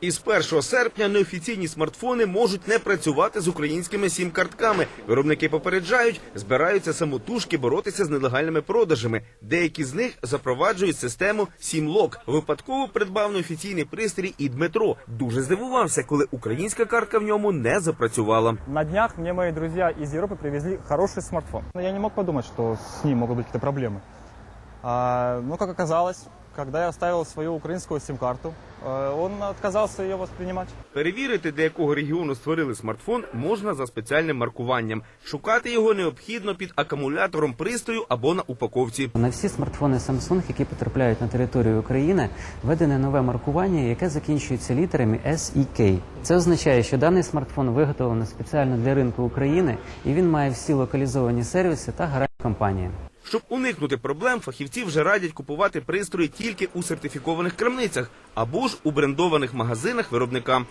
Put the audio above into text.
Із 1 серпня неофіційні смартфони можуть не працювати з українськими сім-картками. Виробники попереджають, збираються самотужки боротися з нелегальними продажами. Деякі з них запроваджують систему сім-лок. Випадково придбав неофіційний пристрій і Дмитро. Дуже здивувався, коли українська картка в ньому не запрацювала. На днях мне мои друзья из Европы привезли хороший смартфон. Но я не мог подумать, что с ним могут быть какие-то проблемы. А, но, как оказалось, когда я оставил свою украинскую сим-карту, э, он отказался ее воспринимать. Перевірити, для якого регіону створили смартфон, можна за спеціальним маркуванням. Шукати його необхідно під акумулятором пристрою або на упаковці. На всі смартфони Samsung, які потрапляють на територію України, введене нове маркування, яке закінчується літерами S і K. Це означає, що даний смартфон виготовлений спеціально для ринку України і він має всі локалізовані сервіси та гарантії компанії. Щоб уникнути проблем, фахівці вже радять купувати пристрої тільки у сертифікованих крамницях або ж у брендованих магазинах виробника.